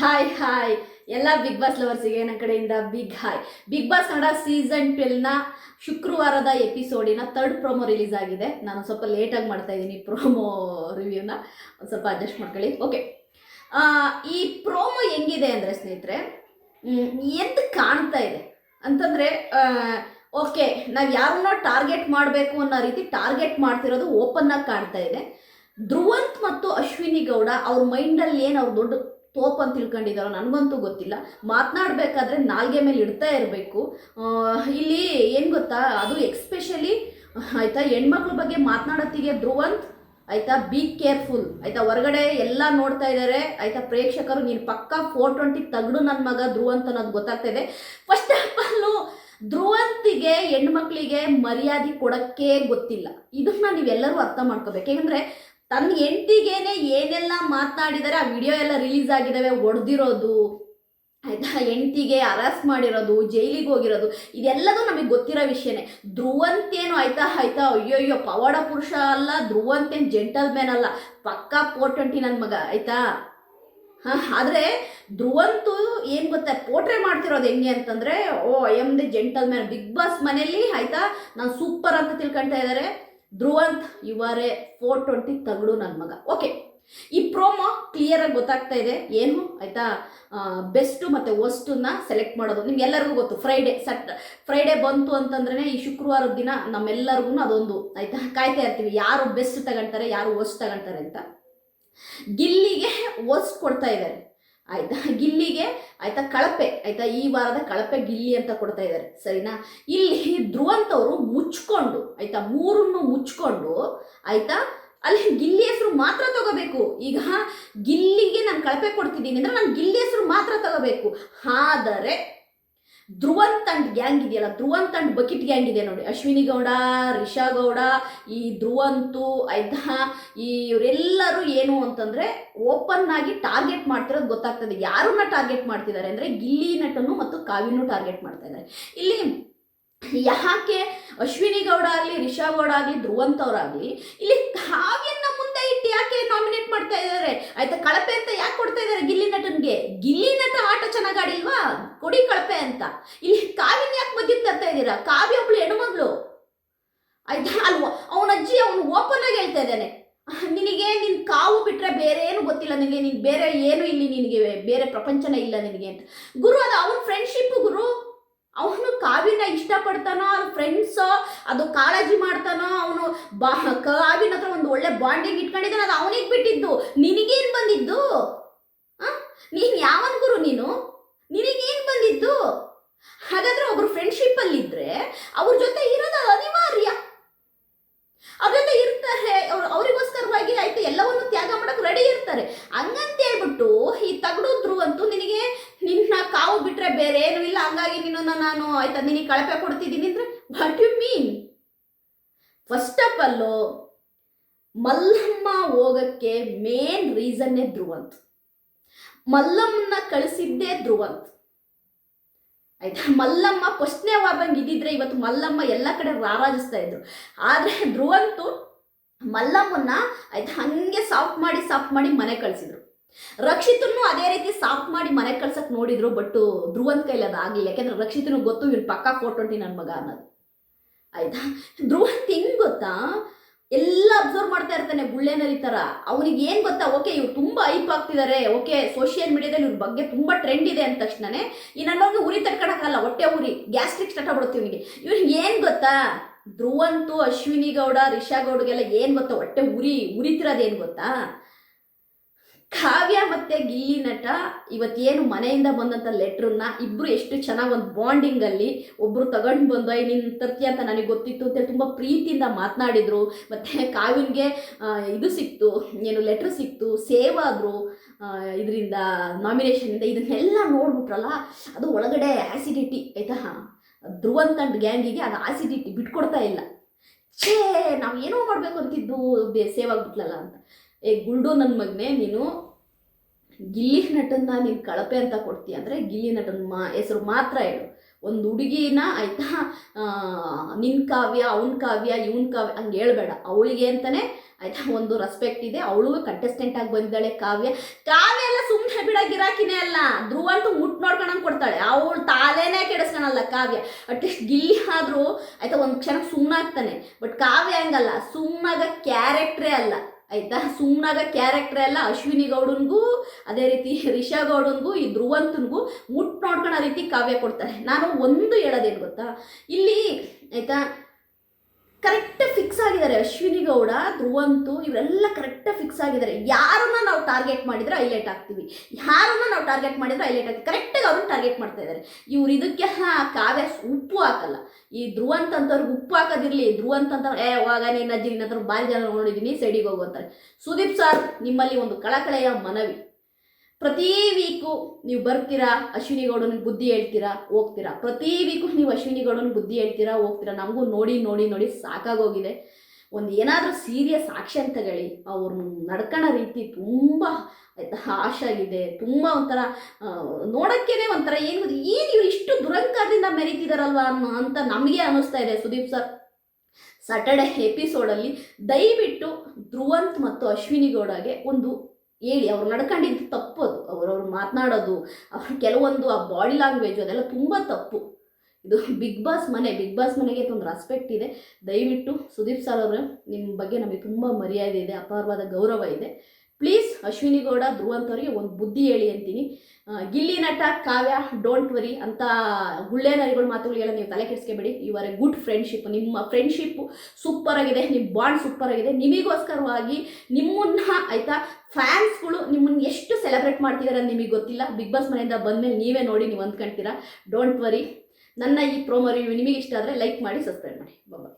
Hi hi ಎಲ್ಲ big boss ಲವರ್ಸಿಗೆ ನನ್ನ ಕಡೆಯಿಂದ big hi big boss Kannada season ಟ್ವೆಲ್ನ ಶುಕ್ರವಾರದ ಎಪಿಸೋಡಿನ ತರ್ಡ್ ಪ್ರೋಮೋ ರಿಲೀಸ್ ಆಗಿದೆ. ನಾನು ಸ್ವಲ್ಪ ಲೇಟಾಗಿ ಮಾಡ್ತಾ ಇದ್ದೀನಿ ಪ್ರೋಮೋ ರಿವ್ಯೂನ ಒಂದು ಸ್ವಲ್ಪ ಅಡ್ಜಸ್ಟ್ ಮಾಡ್ಕೊಳ್ಳಿ. ಓಕೆ ಈ ಪ್ರೋಮೋ ಹೆಂಗಿದೆ ಅಂದರೆ ಸ್ನೇಹಿತರೆ ಎದ್ದು ಕಾಣ್ತಾ ಇದೆ? ಅಂತಂದರೆ ಓಕೆ ನಾವು ಯಾರನ್ನ ಟಾರ್ಗೆಟ್ ಮಾಡಬೇಕು ಅನ್ನೋ ರೀತಿ ಟಾರ್ಗೆಟ್ ಮಾಡ್ತಿರೋದು ಓಪನ್ ಆಗಿ ಕಾಣ್ತಾ ಇದೆ. ಧ್ರುವಂತ್ ಮತ್ತು ಅಶ್ವಿನಿ ಗೌಡ ಅವ್ರ ಮೈಂಡಲ್ಲಿ ಏನು ಅವ್ರ ದೊಡ್ಡ ತೋಪ್ ಅಂತ ತಿಳ್ಕೊಂಡಿದ್ದಾರೋ ನನಗಂತೂ ಗೊತ್ತಿಲ್ಲ. ಮಾತನಾಡಬೇಕಾದ್ರೆ ನಾಲ್ಗೆ ಮೇಲೆ ಇಡ್ತಾ ಇರಬೇಕು. ಇಲ್ಲಿ ಏನು ಗೊತ್ತಾ? ಅದು ಎಕ್ಸ್ಪೆಷಲಿ ಆಯಿತಾ, ಹೆಣ್ಮಕ್ಳ ಬಗ್ಗೆ ಮಾತನಾಡೋತ್ತಿಗೆ ಧ್ರುವಂತ್, ಆಯಿತಾ ಬಿ ಕೇರ್ಫುಲ್ ಆಯಿತಾ, ಹೊರಗಡೆ ಎಲ್ಲ ನೋಡ್ತಾ ಇದ್ದಾರೆ ಆಯಿತಾ, ಪ್ರೇಕ್ಷಕರು ನೀನು ಪಕ್ಕ ಫೋರ್ ಟ್ವೆಂಟಿ ತಗಡು ನನ್ನ ಮಗ ಧ್ರುವಂತ್ ಅನ್ನೋದು ಗೊತ್ತಾಗ್ತಾ ಇದೆ. ಫಸ್ಟ್ ಆಫ್ ಆಲ್ ಧ್ರುವಂತಿಗೆ ಹೆಣ್ಮಕ್ಳಿಗೆ ಮರ್ಯಾದೆ ಕೊಡೋಕ್ಕೆ ಗೊತ್ತಿಲ್ಲ. ಇದನ್ನ ನೀವೆಲ್ಲರೂ ಅರ್ಥ ಮಾಡ್ಕೋಬೇಕು. ಯಾಕಂದರೆ ತನ್ನ ಹೆಂಡತಿಗೇನೆ ಏನೆಲ್ಲ ಮಾತನಾಡಿದರೆ ಆ ವಿಡಿಯೋ ಎಲ್ಲ ರಿಲೀಸ್ ಆಗಿದ್ದಾವೆ ಒಡೆದಿರೋದು, ಆಯ್ತಾ? ಹೆಂಡತಿಗೆ ಅರೆಸ್ಟ್ ಮಾಡಿರೋದು, ಜೈಲಿಗೆ ಹೋಗಿರೋದು, ಇದೆಲ್ಲದೂ ನಮಗೆ ಗೊತ್ತಿರೋ ವಿಷಯನೇ. ಧ್ರುವಂತೇನು ಆಯ್ತಾ ಆಯ್ತಾ? ಅಯ್ಯೋ ಅಯ್ಯೋ ಪವಾಡ ಪುರುಷ ಅಲ್ಲ ಧ್ರುವಂತೇನು ಜೆಂಟಲ್ ಮ್ಯಾನ್ ಅಲ್ಲ. ಪಕ್ಕಾ ಫೋರ್ ಟ್ವೆಂಟಿ ನನ್ನ ಮಗ, ಆಯ್ತಾ? ಹಾಂ, ಆದರೆ ಧ್ರುವಂತು ಏನು ಗೊತ್ತಾ ಪೋಟ್ರೆ ಮಾಡ್ತಿರೋದು ಹೆಂಗೆ ಅಂತಂದರೆ, ಓ I am the gentleman big boss ಮನೆಯಲ್ಲಿ, ಆಯ್ತಾ? ನಾನು ಸೂಪರ್ ಅಂತ ತಿಳ್ಕೊಳ್ತಾ ಇದ್ದಾರೆ ಧ್ರುವಂತ್ ಇವರೇ ಫೋರ್ ಟ್ವೆಂಟಿ ತಗಡು ನನ್ನ ಮಗ. ಓಕೆ ಈ ಪ್ರೋಮೋ ಕ್ಲಿಯರ್ ಆಗಿ ಗೊತ್ತಾಗ್ತಾ ಇದೆ. ಏನು? ಆಯ್ತಾ? ಬೆಸ್ಟು ಮತ್ತು ವರ್ಸ್ಟನ್ನ ಸೆಲೆಕ್ಟ್ ಮಾಡೋದು. ನಿಮ್ಗೆಲ್ಲರಿಗೂ ಗೊತ್ತು. ಫ್ರೈಡೇ ಸಟ್ ಫ್ರೈಡೇ ಬಂತು ಅಂತಂದ್ರೆ ಈ ಶುಕ್ರವಾರದ ದಿನ ನಮ್ಮೆಲ್ಲರಿಗೂ ಅದೊಂದು, ಆಯ್ತಾ? ಕಾಯ್ತಾ ಇರ್ತೀವಿ. ಯಾರು ಬೆಸ್ಟ್ ತಗೊಳ್ತಾರೆ ಯಾರು ವರ್ಸ್ಟ್ ತಗೊಳ್ತಾರೆ ಅಂತ. ಗಿಲ್ಲಿಗೆ ವರ್ಸ್ಟ್ ಕೊಡ್ತಾ ಇದ್ದಾರೆ. ಆಯ್ತಾ? ಗಿಲ್ಲಿಗೆ, ಆಯ್ತಾ, ಕಳಪೆ, ಆಯ್ತಾ, ಈ ವಾರದ ಕಳಪೆ ಗಿಲ್ಲಿ ಅಂತ ಕೊಡ್ತಾ ಇದ್ದಾರೆ, ಸರಿನಾ? ಇಲ್ಲಿ ಧ್ರುವಂತವರು ಮುಚ್ಕೊಂಡು, ಆಯ್ತಾ, ಮೂರನ್ನು ಮುಚ್ಕೊಂಡು, ಆಯ್ತಾ, ಅಲ್ಲಿ ಗಿಲ್ಲಿ ಹೆಸರು ಮಾತ್ರ ತಗೋಬೇಕು. ಈಗ ಗಿಲ್ಲಿಗೆ ನಾನು ಕಳಪೆ ಕೊಡ್ತಿದ್ದೀನಿ ಅಂದ್ರೆ ನಾನು ಗಿಲ್ಲಿ ಹೆಸರು ಮಾತ್ರ ತಗೋಬೇಕು. ಆದರೆ ಧ್ರುವಂತ್ ಅಂಡ್ ಗ್ಯಾಂಗ್ ಇದೆಯಲ್ಲ ಧ್ರುವಂತ್ ಅಂಡ್ ಬಕಿಟ್ ಗ್ಯಾಂಗ್ ಇದೆ ನೋಡಿ. ಅಶ್ವಿನಿ ಗೌಡ, ರಿಷಾ ಗೌಡ, ಈ ಧ್ರುವಂತು ಆಯ್ತಾ ಈ ಇವರೆಲ್ಲರೂ ಏನು ಅಂತಂದ್ರೆ ಓಪನ್ ಆಗಿ ಟಾರ್ಗೆಟ್ ಮಾಡ್ತಿರೋದು ಗೊತ್ತಾಗ್ತದೆ ಯಾರನ್ನ ಟಾರ್ಗೆಟ್ ಮಾಡ್ತಿದ್ದಾರೆ ಅಂದ್ರೆ ಗಿಲ್ಲಿ ನಟನು ಮತ್ತು ಕಾವಿನೂ ಟಾರ್ಗೆಟ್ ಮಾಡ್ತಾ ಇದ್ದಾರೆ. ಇಲ್ಲಿ ಯಾಕೆ ಅಶ್ವಿನಿ ಗೌಡ ಆಗಲಿ, ರಿಷಾ ಗೌಡ ಆಗಲಿ ಧ್ರುವಂತ್ ಅವರಾಗಲಿ ಇಲ್ಲಿ ಇಟ್ಟು ಯಾಕೆ ನಾಮಿನೇಟ್ ಮಾಡ್ತಾ ಇದ್ದಾರೆ? ಆಯ್ತಾ, ಕಳಪೆ ಅಂತ ಯಾಕೆ ಕೊಡ್ತಾ ಇದ್ದಾರೆ ಗಿಲ್ಲಿ ನಟನ್ಗೆ? ಗಿಲ್ಲಿ ನಟ ಆಟ ಚೆನ್ನಾಗಿ ಆಡಿಲ್ವಾ ಕೊಡಿ ಕಳಪೆ ಅಂತ. ಇಲ್ಲಿ ಕಾವ್ಯನ ಯಾಕೆ ಮಧ್ಯಕ್ಕೆ ತರ್ತಾ ಇದ್ದೀರಾ? ಕಾವ್ಯ ಒಬ್ಳು ಹೆಣ್ಮಗಳು. ಆಯ್ತಾ, ಅಲ್ವಾ? ಅವನ ಅಜ್ಜಿ ಅವನು ಓಪನ್ ಆಗಿ ಹೇಳ್ತಾ ಇದ್ದಾನೆ. ನಿನಗೆ ನಿನ್ ಕಾವು ಬಿಟ್ರೆ ಬೇರೆ ಏನು ಗೊತ್ತಿಲ್ಲ ನಿನಗೆ, ನೀನು ಬೇರೆ ಏನು ಇಲ್ಲಿ ನಿನಗೆ, ಬೇರೆ ಪ್ರಪಂಚನ ಇಲ್ಲ ನಿನಗೆ ಅಂತ. ಗುರು, ಅದು ಅವನ ಫ್ರೆಂಡ್ಶಿಪ್ ಗುರು? ಅವನು ಕಾವಿನ ಇಷ್ಟಪಡ್ತಾನೋ, ಅವ್ರ ಫ್ರೆಂಡ್ಸೋ ಅದು ಕಾಳಜಿ ಮಾಡ್ತಾನೋ, ಅವನು ಬಾ ಕಾವಿನ ಹತ್ರ ಒಂದು ಒಳ್ಳೆ ಬಾಂಡಿಂಗ್ ಇಟ್ಕೊಂಡಿದ್ದಾನೆ, ಅದು ಅವನಿಗೆ ಬಿಟ್ಟಿದ್ದು. ನಿನಗೇನು ಬಂದಿದ್ದು? ನೀನು ಯಾವನ್ ಗುರು ನೀನು? ನಿನಗೇನು ಬಂದಿದ್ದು? ಹಾಗಾದ್ರೆ ಒಬ್ರು ಫ್ರೆಂಡ್ಶಿಪ್ ಅಲ್ಲಿ ಇದ್ರೆ ಅವ್ರ ಜೊತೆ ಇರೋದು ಅನಿವಾರ್ಯ. ಅವ್ರ ಜೊತೆ ಇರ್ತಾರೆ, ಅವ್ರು ಅವರಿಗೋಸ್ಕರವಾಗಿ ಆಯ್ತು, ಎಲ್ಲವನ್ನು ತ್ಯಾಗ ಮಾಡಕ್ ರೆಡಿ ಇರ್ತಾರೆ. ಹಂಗಂತ ಹೇಳ್ಬಿಟ್ಟು ಈ ತಗಡು ಅಂತೂ ನಿನಗೆ ಬೇರೆ ಏನು ಇಲ್ಲ, ಹಂಗಾಗಿ ನೀನು ನಾನು ಆಯ್ತಾ ನಿನಗೆ ಕಳಪೆ ಕೊಡ್ತಿದ್ದೀನಿ ಅಂದ್ರೆ what you mean first of all Mallamma ಹೋಗಕ್ಕೆ ಮೇನ್ ರೀಸನ್ನೇ ಧ್ರುವಂತ್. ಮಲ್ಲಮ್ಮನ ಕಳಿಸಿದ್ದೇ ಧ್ರುವಂತ್. ಆಯ್ತಾ? ಮಲ್ಲಮ್ಮ ಫಸ್ಟ್ನೇ ವಾರದಂಗೆ ಇದ್ದಿದ್ರೆ ಇವತ್ತು ಮಲ್ಲಮ್ಮ ಎಲ್ಲ ಕಡೆ ರಾರಾಜಿಸ್ತಾ ಇದ್ರು. ಆದರೆ ಧ್ರುವಂತು ಮಲ್ಲಮ್ಮನ್ನ ಆಯ್ತಾ ಹಂಗೆ ಸಾಫ್ಟ್ ಮಾಡಿ ಸಾಫ್ಟ್ ಮಾಡಿ ಮನೆ ಕಳಿಸಿದ್ರು. ರಕ್ಷಿತನ್ನು ಅದೇ ರೀತಿ ಸಾಫ್ ಮಾಡಿ ಮನೆ ಕಳ್ಸಕ್ ನೋಡಿದ್ರು ಬಟ್ ಧ್ರುವಂತ ಕೈಲಿ ಅದು ಆಗಲಿಲ್ಲ. ಯಾಕೆಂದ್ರೆ ರಕ್ಷಿತನು ಗೊತ್ತು ಇವ್ನು ಪಕ್ಕ ಫೋರ್ ಟ್ವೆಂಟಿ ನನ್ನ ಮಗ ಅನ್ನೋದು. ಆಯ್ತಾ? ಧ್ರುವಂತ್ ಹೆಂಗ್ ಗೊತ್ತಾ? ಎಲ್ಲ ಅಬ್ಸರ್ವ್ ಮಾಡ್ತಾ ಇರ್ತಾನೆ ಬುಳ್ಳೆನಲ್ಲಿ ತರ. ಅವನಿಗೆ ಏನು ಗೊತ್ತಾ? ಓಕೆ, ಇವ್ರು ತುಂಬಾ ಐಪ್ ಆಗ್ತಿದ್ದಾರೆ ಓಕೆ ಸೋಷಿಯಲ್ ಮೀಡಿಯಾದಲ್ಲಿ ಇವ್ರ ಬಗ್ಗೆ ತುಂಬಾ ಟ್ರೆಂಡ್ ಇದೆ ಅಂದ ತಕ್ಷಣನೇ ಈ ನನ್ನೋಗಿ ಉರಿ ತಡ್ಕೊಳಕ್ಕಲ್ಲ ಹೊಟ್ಟೆ ಉರಿ ಗ್ಯಾಸ್ಟ್ರಿಕ್ ಸ್ಟಾರ್ಟ್ ಆಗ್ಬಿಡುತ್ತೆ ಇವನಿಗೆ. ಇವ್ರಿಗೆ ಏನು ಗೊತ್ತಾ? ಧ್ರುವಂತು ಅಶ್ವಿನಿ ಗೌಡ, ರಿಷಾ ಗೌಡ್ಗೆಲ್ಲ ಏನು ಗೊತ್ತಾ? ಹೊಟ್ಟೆ ಉರಿ ಉರಿತಿರೋದೇನು ಗೊತ್ತಾ? ಕಾವ್ಯ ಮತ್ತೆ ಗಿಲ್ಲಿ ನಟ ಇವತ್ತೇನು ಮನೆಯಿಂದ ಬಂದಂಥ ಲೆಟ್ರನ್ನ ಇಬ್ಬರು ಎಷ್ಟು ಚೆನ್ನಾಗಿ ಒಂದು ಬಾಂಡಿಂಗಲ್ಲಿ ಒಬ್ಬರು ತಗೊಂಡು ಬಂದು ಐ ನೀನು ತರ್ತೀಯ ಅಂತ ನನಗೆ ಗೊತ್ತಿತ್ತು ಅಂತೇಳಿ ತುಂಬ ಪ್ರೀತಿಯಿಂದ ಮಾತನಾಡಿದರು. ಮತ್ತು ಕಾವ್ಯನಿಗೆ ಇದು ಸಿಕ್ತು ಏನು ಲೆಟರ್ ಸಿಕ್ತು, ಸೇವ್ ಆದರು ಇದರಿಂದ ನಾಮಿನೇಷನಿಂದ ಇದನ್ನೆಲ್ಲ ನೋಡ್ಬಿಟ್ರಲ್ಲ, ಅದು ಒಳಗಡೆ ಆ್ಯಸಿಡಿಟಿ ಆಯಿತಾ? ಧ್ರುವಂತ ಗ್ಯಾಂಗಿಗೆ ಅದು ಆಸಿಡಿಟಿ ಬಿಟ್ಕೊಡ್ತಾ ಇಲ್ಲ. ಛೇ, ನಾವು ಏನೋ ಮಾಡಬೇಕು ಅಂತಿದ್ದು ಸೇವ್ ಆಗ್ಬಿಟ್ಲಲ್ಲ ಅಂತ. ಏ, ಗುಲ್ಡು ನನ್ನ ಮಗನೇ, ನೀನು ಗಿಲ್ಲಿ ನಟನ್ನ ನೀನು ಕಳಪೆ ಅಂತ ಕೊಡ್ತೀಯ ಅಂದರೆ ಗಿಲ್ಲಿ ನಟನ ಮಾ, ಹೆಸರು ಮಾತ್ರ ಹೇಳು. ಒಂದು ಹುಡುಗಿನ ಆಯಿತಾ ನಿನ್ನ ನಿನ್ ಕಾವ್ಯ, ಅವನ ಕಾವ್ಯ, ಇವನ್ ಕಾವ್ಯ, ಹಂಗೆ ಹೇಳ್ಬೇಡ. ಅವಳಿಗೆ ಅಂತಲೇ ಆಯಿತಾ ಒಂದು ರೆಸ್ಪೆಕ್ಟ್ ಇದೆ. ಅವಳು ಕಂಟೆಸ್ಟೆಂಟ್ ಆಗಿ ಬಂದಿದ್ದಾಳೆ ಕಾವ್ಯ. ಕಾವ್ಯ ಎಲ್ಲ ಸುಮ್ಮನೆ ಬಿಡ ಗಿರಾಕಿನೇ ಅಲ್ಲ. ಧ್ರುವ ಅಂತೂ ಮುಟ್ ನೋಡ್ಕೊಂಡಂಗೆ ಕೊಡ್ತಾಳೆ. ಅವಳು ತಾಲೇನೇ ಕೆಡಿಸ್ಕೊಳಲ್ಲ ಕಾವ್ಯ. ಅಟ್ಲೀಸ್ಟ್ ಗಿಲ್ಲಿ ಆದರೂ ಆಯಿತಾ ಒಂದು ಕ್ಷಣಕ್ಕೆ ಸುಮ್ಮನಾಗ್ತಾನೆ ಬಟ್ ಕಾವ್ಯ ಹಂಗಲ್ಲ. ಸುಮ್ಮನಾಗ ಕ್ಯಾರೆಕ್ಟ್ರೇ ಅಲ್ಲ. ಆಯ್ತಾ? ಸುಮ್ಮನಾಗ ಕ್ಯಾರೆಕ್ಟರ್ ಎಲ್ಲ ಅಶ್ವಿನಿ ಗೌಡನ್ಗೂ, ಅದೇ ರೀತಿ ರಿಷಾ ಗೌಡನ್ಗೂ, ಈ ಧ್ರುವಂತನಿಗೂ ಮುಟ್ ಆ ರೀತಿ ಕಾವ್ಯ ಕೊಡ್ತಾರೆ. ನಾನು ಒಂದು ಹೇಳೋದೇನು ಗೊತ್ತಾ? ಇಲ್ಲಿ, ಆಯ್ತಾ? ಕರೆಕ್ಟ್ ಫಿಕ್ಸ್ ಆಗಿದ್ದಾರೆ. ಅಶ್ವಿನಿ ಗೌಡ ಧ್ರುವಂತು ಇವರೆಲ್ಲ ಕರೆಕ್ಟಾಗಿ ಫಿಕ್ಸ್ ಆಗಿದ್ದಾರೆ. ಯಾರನ್ನ ನಾವು ಟಾರ್ಗೆಟ್ ಮಾಡಿದ್ರೆ ಹೈಲೈಟ್ ಆಗ್ತೀವಿ ಯಾರನ್ನ ನಾವು ಟಾರ್ಗೆಟ್ ಮಾಡಿದ್ರೆ ಹೈಲೈಟ್ ಆಗ್ತೀವಿ ಕರೆಕ್ಟಾಗಿ ಅವ್ರನ್ನ ಟಾರ್ಗೆಟ್ ಮಾಡ್ತಾ ಇದ್ದಾರೆ. ಇವ್ರು ಇದಕ್ಕೆ ಹಾ, ಕಾವ್ಯ ಉಪ್ಪು ಹಾಕಲ್ಲ. ಈ ಧ್ರುವಂತ ಅಂತವ್ರಿಗೆ ಉಪ್ಪು ಹಾಕೋದಿರಲಿ. ಧ್ರುವಂತ ಅಂತ ಏ ಅವಾಗ ನಿನ್ನ ಅಜ್ಜಿ ನಿನ್ನ ಹತ್ರ ಭಾರಿ ಜನ ನೋಡಿದ್ದೀನಿ ಸೈಡಿಗೆ ಹೋಗು ಅಂತಾರೆ. ಸುದೀಪ್ ಸರ್ ನಿಮ್ಮಲ್ಲಿ ಒಂದು ಕಳಕಳೆಯ ಮನವಿ. ಪ್ರತಿ ವೀಕು ನೀವು ಬರ್ತೀರಾ ಅಶ್ವಿನಿ ಗೌಡನ ಬುದ್ಧಿ ಹೇಳ್ತೀರಾ, ಹೋಗ್ತೀರಾ. ಪ್ರತಿ ವೀಕು ನೀವು ಅಶ್ವಿನಿ ಗೌಡನ ಬುದ್ಧಿ ಹೇಳ್ತೀರಾ, ಹೋಗ್ತೀರಾ. ನಮಗೂ ನೋಡಿ ನೋಡಿ ನೋಡಿ ಸಾಕಾಗೋಗಿದೆ. ಒಂದು ಏನಾದರೂ ಸೀರಿಯಸ್ ಆಕ್ಷನ್ ಹೇಳಿ ಅವ್ರು ನಡ್ಕೊಳ್ಳೋ ರೀತಿ ತುಂಬ ಹಾಶ್ ಆಗಿದೆ. ತುಂಬ ಒಂಥರ ನೋಡೋಕ್ಕೇನೆ ಒಂಥರ ಏನು ಏನು ಇವ್ರು ಇಷ್ಟು ದುರಂಕಾರದಿಂದ ಮೆರೀತಿದಾರಲ್ವಾ ಅನ್ನೋ ಅಂತ ನಮಗೆ ಅನ್ನಿಸ್ತಾ ಇದೆ. ಸುದೀಪ್ ಸರ್ ಸಾಟರ್ಡೆ ಎಪಿಸೋಡಲ್ಲಿ ದಯವಿಟ್ಟು ಧ್ರುವಂತ್ ಮತ್ತು ಅಶ್ವಿನಿ ಗೌಡಗೆ ಒಂದು ಹೇಳಿ, ಅವ್ರು ನಡ್ಕೊಂಡಿದ್ದು ತಪ್ಪದು ಅವ್ರವ್ರು ಮಾತನಾಡೋದು, ಅವ್ರ ಕೆಲವೊಂದು ಆ ಬಾಡಿ ಲ್ಯಾಂಗ್ವೇಜ್ ಅದೆಲ್ಲ ತುಂಬ ತಪ್ಪು. ಇದು ಬಿಗ್ ಬಾಸ್ ಮನೆ, ಬಿಗ್ ಬಾಸ್ ಮನೆಗೆ ಒಂದು ರೆಸ್ಪೆಕ್ಟ್ ಇದೆ. ದಯವಿಟ್ಟು ಸುದೀಪ್ ಸರ್ ಅವರು ನಿಮ್ಮ ಬಗ್ಗೆ ನಮಗೆ ತುಂಬ ಮರ್ಯಾದೆ ಇದೆ, ಅಪಾರವಾದ ಗೌರವ ಇದೆ. ಪ್ಲೀಸ್ ಅಶ್ವಿನಿ ಗೌಡ ಧ್ರುವಂತವರಿಗೆ ಒಂದು ಬುದ್ಧಿ ಹೇಳಿ ಅಂತೀನಿ. ಗಿಲ್ಲಿ ನಟ, ಕಾವ್ಯ ಡೋಂಟ್ ವರಿ ಅಂತ ಗುಳ್ಳೆ ನರಿಗಳ ಮಾತುಗಳಿಗೆಲ್ಲ ನೀವು ತಲೆ ಕೆಡಿಸ್ಕೋಬೇಡಿ. ಎ ಗುಡ್ ಫ್ರೆಂಡ್ಶಿಪ್ ನಿಮ್ಮ ಫ್ರೆಂಡ್ಶಿಪ್ಪು ಸೂಪರ್ ಆಗಿದೆ ನಿಮ್ಮ ಬಾಂಡ್ ಸೂಪರ್ ಆಗಿದೆ. ನಿಮಗೋಸ್ಕರವಾಗಿ ನಿಮ್ಮನ್ನ, ಆಯ್ತಾ ಫ್ಯಾನ್ಸ್ಗಳು ನಿಮ್ಮನ್ನ ಎಷ್ಟು ಸೆಲೆಬ್ರೇಟ್ ಮಾಡ್ತಿದ್ದಾರೆ ಅಂತ ನಿಮಗೆ ಗೊತ್ತಿಲ್ಲ. ಬಿಗ್ ಬಾಸ್ ಮನೆಯಿಂದ ಬಂದಮೇಲೆ ನೀವೇ ನೋಡಿ, ನೀವು ಅಂದ್ಕೊಂತೀರಾ. ಡೋಂಟ್ ವರಿ ನನ್ನ ಈ ಪ್ರೋಮೋ ರಿವ್ಯೂ ನಿಮಗೆ ಇಷ್ಟ ಆದರೆ ಲೈಕ್ ಮಾಡಿ ಸಬ್ಸ್ಕ್ರೈಬ್ ಮಾಡಿ. ಬಾಬಾ